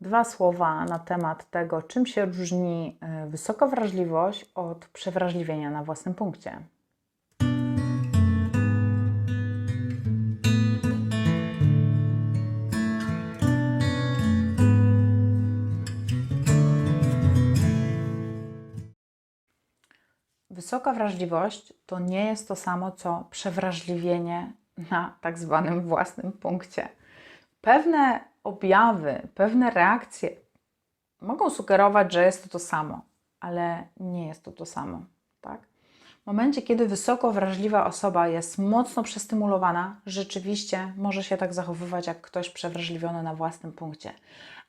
dwa słowa na temat tego, czym się różni y, wysoka wrażliwość od przewrażliwienia na własnym punkcie. Wysoka wrażliwość to nie jest to samo co przewrażliwienie na tak zwanym własnym punkcie. Pewne objawy, pewne reakcje mogą sugerować, że jest to to samo, ale nie jest to to samo, tak? W momencie, kiedy wysoko wrażliwa osoba jest mocno przestymulowana, rzeczywiście może się tak zachowywać jak ktoś przewrażliwiony na własnym punkcie.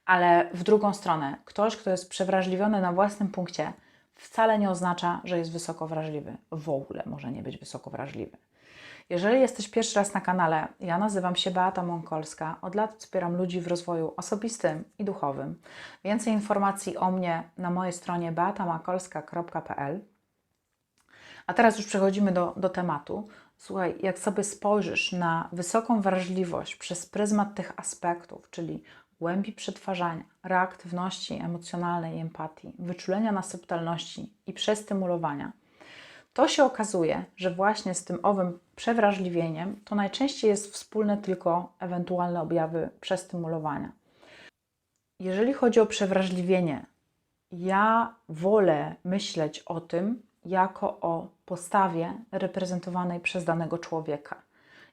Ale w drugą stronę, ktoś, kto jest przewrażliwiony na własnym punkcie, wcale nie oznacza, że jest wysoko wrażliwy. W ogóle może nie być wysoko wrażliwy. Jeżeli jesteś pierwszy raz na kanale, ja nazywam się Beata Mąkolska. Od lat wspieram ludzi w rozwoju osobistym i duchowym. Więcej informacji o mnie na mojej stronie beatamakolska.pl. A teraz już przechodzimy do, do tematu. Słuchaj, jak sobie spojrzysz na wysoką wrażliwość przez pryzmat tych aspektów, czyli głębi przetwarzania, reaktywności emocjonalnej empatii, wyczulenia na subtelności i przestymulowania, to się okazuje, że właśnie z tym owym przewrażliwieniem to najczęściej jest wspólne tylko ewentualne objawy przestymulowania. Jeżeli chodzi o przewrażliwienie, ja wolę myśleć o tym jako o postawie reprezentowanej przez danego człowieka.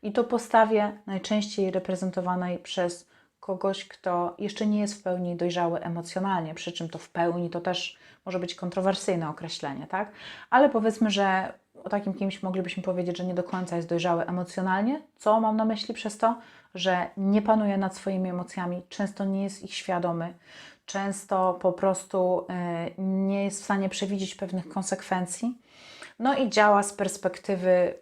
I to postawie najczęściej reprezentowanej przez kogoś, kto jeszcze nie jest w pełni dojrzały emocjonalnie, przy czym to w pełni to też może być kontrowersyjne określenie, tak? Ale powiedzmy, że o takim kimś moglibyśmy powiedzieć, że nie do końca jest dojrzały emocjonalnie. Co mam na myśli przez to? Że nie panuje nad swoimi emocjami, często nie jest ich świadomy, często po prostu y, nie jest w stanie przewidzieć pewnych konsekwencji. No i działa z perspektywy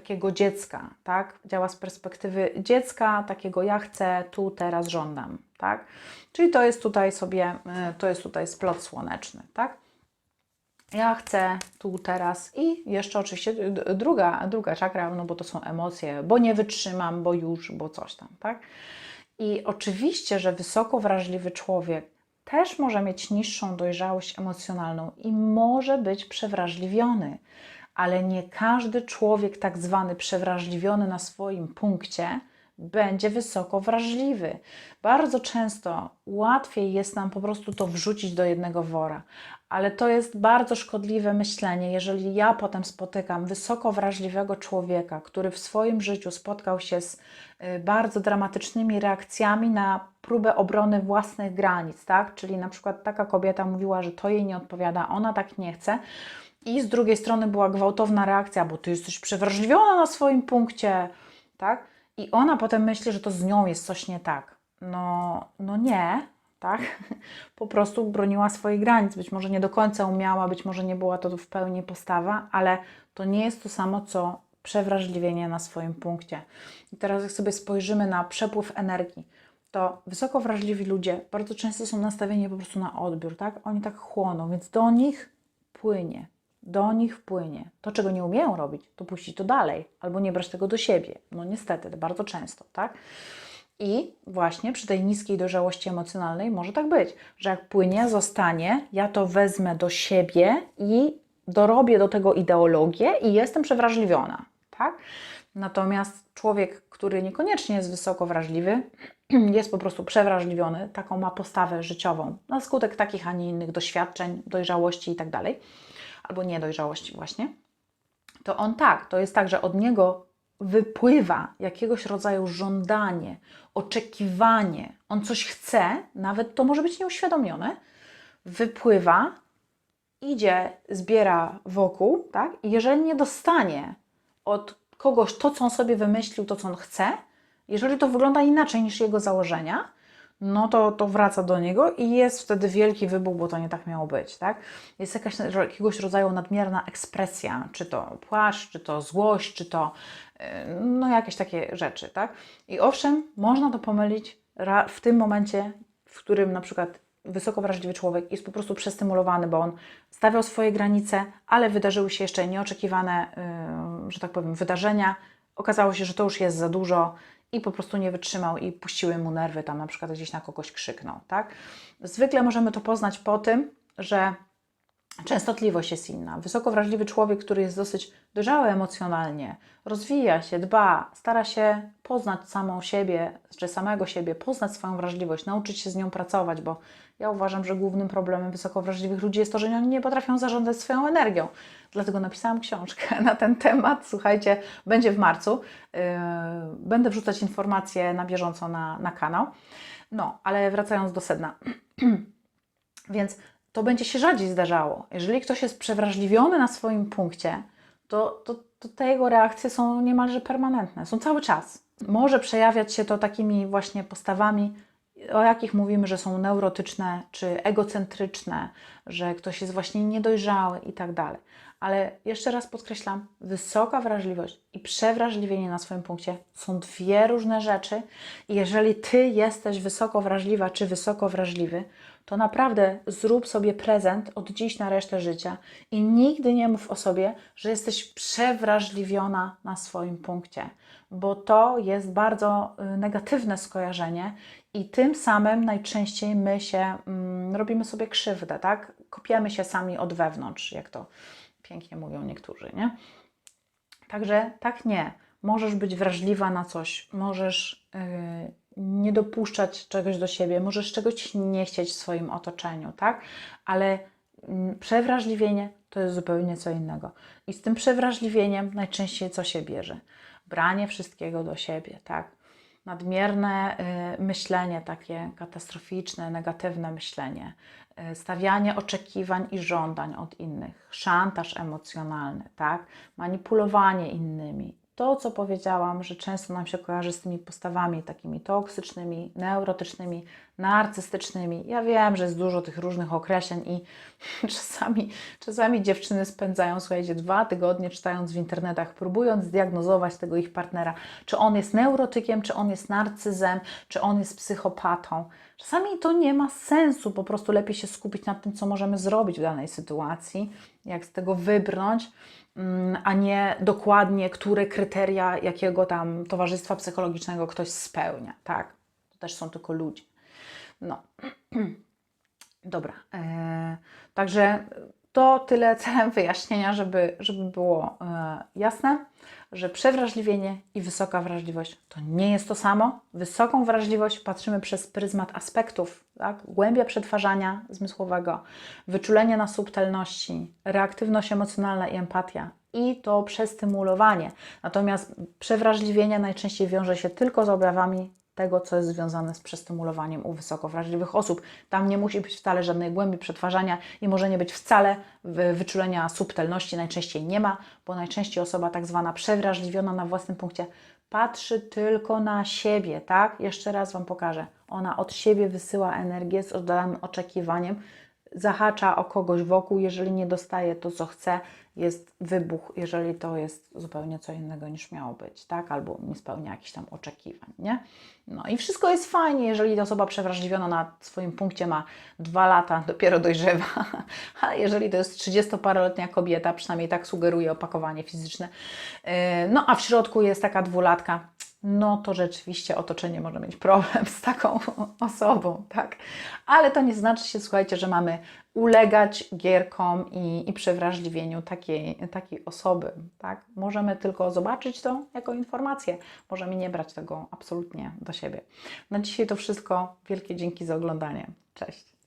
takiego dziecka, tak? Działa z perspektywy dziecka, takiego ja chcę, tu, teraz żądam, tak? Czyli to jest tutaj sobie, y, to jest tutaj splot słoneczny, tak? Ja chcę tu, teraz i jeszcze oczywiście druga, druga czakra, no bo to są emocje, bo nie wytrzymam, bo już, bo coś tam, tak? I oczywiście, że wysoko wrażliwy człowiek też może mieć niższą dojrzałość emocjonalną i może być przewrażliwiony ale nie każdy człowiek, tak zwany przewrażliwiony na swoim punkcie, będzie wysoko wrażliwy. Bardzo często łatwiej jest nam po prostu to wrzucić do jednego wora, ale to jest bardzo szkodliwe myślenie, jeżeli ja potem spotykam wysoko wrażliwego człowieka, który w swoim życiu spotkał się z y, bardzo dramatycznymi reakcjami na próbę obrony własnych granic, tak? Czyli na przykład taka kobieta mówiła, że to jej nie odpowiada, ona tak nie chce i z drugiej strony była gwałtowna reakcja, bo ty jesteś przewrażliwiona na swoim punkcie, tak? I ona potem myśli, że to z nią jest coś nie tak. No, no nie, tak? Po prostu broniła swoich granic. Być może nie do końca umiała, być może nie była to w pełni postawa, ale to nie jest to samo, co przewrażliwienie na swoim punkcie. I teraz, jak sobie spojrzymy na przepływ energii, to wysoko wrażliwi ludzie bardzo często są nastawieni po prostu na odbiór, tak? Oni tak chłoną, więc do nich płynie do nich wpłynie. To, czego nie umieją robić, to puścić to dalej, albo nie brać tego do siebie. No niestety, bardzo często, tak? I właśnie przy tej niskiej dojrzałości emocjonalnej może tak być, że jak płynie, zostanie, ja to wezmę do siebie i dorobię do tego ideologię i jestem przewrażliwiona, tak? Natomiast człowiek, który niekoniecznie jest wysoko wrażliwy, jest po prostu przewrażliwiony, taką ma postawę życiową na skutek takich, a nie innych doświadczeń, dojrzałości itd., tak albo niedojrzałości właśnie, to on tak, to jest tak, że od niego wypływa jakiegoś rodzaju żądanie, oczekiwanie, on coś chce, nawet to może być nieuświadomione, wypływa, idzie, zbiera wokół, tak? I jeżeli nie dostanie od kogoś to, co on sobie wymyślił, to, co on chce, jeżeli to wygląda inaczej niż jego założenia, no to, to wraca do niego i jest wtedy wielki wybuch, bo to nie tak miało być, tak? Jest jakaś, jakiegoś rodzaju nadmierna ekspresja, czy to płaszcz, czy to złość, czy to y, no jakieś takie rzeczy, tak? I owszem, można to pomylić w tym momencie, w którym na przykład wysoko wrażliwy człowiek jest po prostu przestymulowany, bo on stawiał swoje granice, ale wydarzyły się jeszcze nieoczekiwane, yy, że tak powiem, wydarzenia. Okazało się, że to już jest za dużo i po prostu nie wytrzymał i puściły mu nerwy, tam na przykład gdzieś na kogoś krzyknął, tak? Zwykle możemy to poznać po tym, że Częstotliwość jest inna. Wysoko wrażliwy człowiek, który jest dosyć dojrzały emocjonalnie, rozwija się, dba, stara się poznać samą siebie, czy samego siebie, poznać swoją wrażliwość, nauczyć się z nią pracować, bo ja uważam, że głównym problemem wysoko wrażliwych ludzi jest to, że oni nie potrafią zarządzać swoją energią. Dlatego napisałam książkę na ten temat. Słuchajcie, będzie w marcu. Yy, będę wrzucać informacje na bieżąco na, na kanał. No, ale wracając do sedna. Więc to będzie się rzadziej zdarzało. Jeżeli ktoś jest przewrażliwiony na swoim punkcie, to, to, to te jego reakcje są niemalże permanentne, są cały czas. Może przejawiać się to takimi właśnie postawami, o jakich mówimy, że są neurotyczne czy egocentryczne, że ktoś jest właśnie niedojrzały i tak dalej. Ale jeszcze raz podkreślam, wysoka wrażliwość i przewrażliwienie na swoim punkcie są dwie różne rzeczy. I jeżeli ty jesteś wysoko wrażliwa czy wysoko wrażliwy, to naprawdę zrób sobie prezent od dziś na resztę życia i nigdy nie mów o sobie, że jesteś przewrażliwiona na swoim punkcie, bo to jest bardzo y, negatywne skojarzenie i tym samym najczęściej my się mm, robimy sobie krzywdę, tak? Kopiemy się sami od wewnątrz, jak to pięknie mówią niektórzy, nie? Także tak nie. Możesz być wrażliwa na coś, możesz yy, nie dopuszczać czegoś do siebie, możesz czegoś nie chcieć w swoim otoczeniu, tak? Ale mm, przewrażliwienie to jest zupełnie co innego. I z tym przewrażliwieniem najczęściej co się bierze? Branie wszystkiego do siebie, tak? Nadmierne y, myślenie, takie katastroficzne, negatywne myślenie, y, stawianie oczekiwań i żądań od innych, szantaż emocjonalny, tak? Manipulowanie innymi, to, co powiedziałam, że często nam się kojarzy z tymi postawami takimi toksycznymi, neurotycznymi, narcystycznymi. Ja wiem, że jest dużo tych różnych określeń i czasami, czasami dziewczyny spędzają, słuchajcie, dwa tygodnie czytając w internetach, próbując zdiagnozować tego ich partnera, czy on jest neurotykiem, czy on jest narcyzem, czy on jest psychopatą. Czasami to nie ma sensu, po prostu lepiej się skupić na tym, co możemy zrobić w danej sytuacji, jak z tego wybrnąć Mm, a nie dokładnie, które kryteria jakiego tam towarzystwa psychologicznego ktoś spełnia. Tak, to też są tylko ludzie. No, dobra. E, także to tyle celem wyjaśnienia, żeby, żeby było e, jasne, że przewrażliwienie i wysoka wrażliwość to nie jest to samo. Wysoką wrażliwość patrzymy przez pryzmat aspektów, tak? głębia przetwarzania zmysłowego, wyczulenie na subtelności, reaktywność emocjonalna i empatia i to przestymulowanie. Natomiast przewrażliwienie najczęściej wiąże się tylko z objawami tego, co jest związane z przestymulowaniem u wysoko wrażliwych osób. Tam nie musi być wcale żadnej głębi przetwarzania i może nie być wcale wyczulenia subtelności, najczęściej nie ma, bo najczęściej osoba tak zwana przewrażliwiona na własnym punkcie patrzy tylko na siebie, tak? Jeszcze raz Wam pokażę. Ona od siebie wysyła energię z oddanym oczekiwaniem, zahacza o kogoś wokół, jeżeli nie dostaje to, co chce, jest wybuch, jeżeli to jest zupełnie co innego niż miało być, tak? Albo nie spełnia jakichś tam oczekiwań, nie? No i wszystko jest fajnie, jeżeli osoba przewrażliwiona na swoim punkcie ma dwa lata, dopiero dojrzewa, ale jeżeli to jest 30-paroletnia kobieta, przynajmniej tak sugeruje opakowanie fizyczne, yy, no a w środku jest taka dwulatka, no to rzeczywiście otoczenie może mieć problem z taką osobą, tak? Ale to nie znaczy się, słuchajcie, że mamy ulegać gierkom i, i przewrażliwieniu takiej, takiej osoby, tak? Możemy tylko zobaczyć to jako informację, możemy nie brać tego absolutnie do siebie. Na dzisiaj to wszystko. Wielkie dzięki za oglądanie. Cześć.